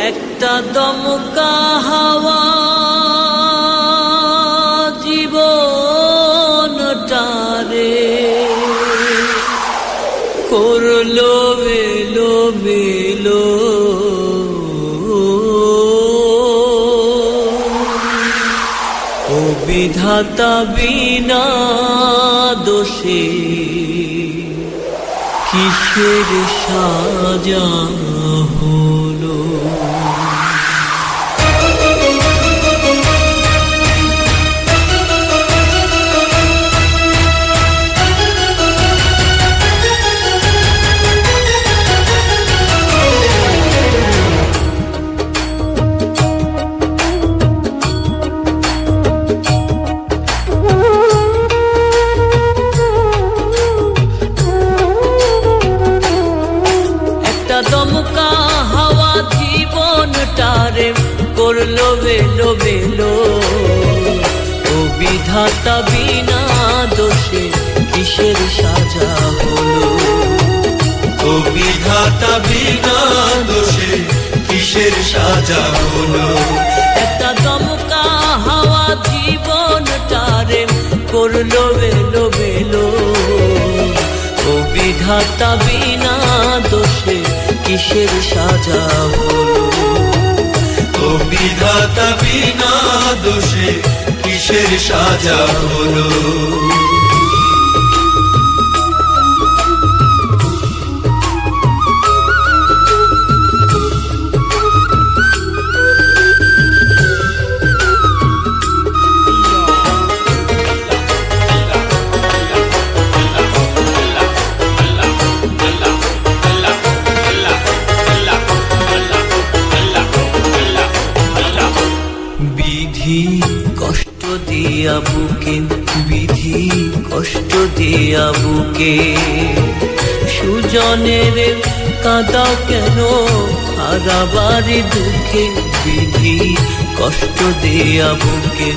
একটা দমকা হাওয়া জীবনটারে করল মেলো মেলো ও বিধাতা বিনা দোষে কিসের সাজা হলো করল বেলো বেলো ও বিধাতা বিনা দোষে কিসের সাজা হলো? ও বিধাতা বিনা দোষে কিসের সাজা হলো? একটা দমকা হাওয়া জীবনটারে করল বেলো বেলো ও বিধাতা বিনা দোষে কিসের সাজা হলো? বিধাতা বিনা দোষে কিসের সাজা হলো? বিধি, কষ্ট দিয়া বুকে, বিধি, কষ্ট দিয়া বুকে। সুজনের কাঁদা কেন, হারাবার দুঃখে বিধি, কষ্ট দিয়া বুকে।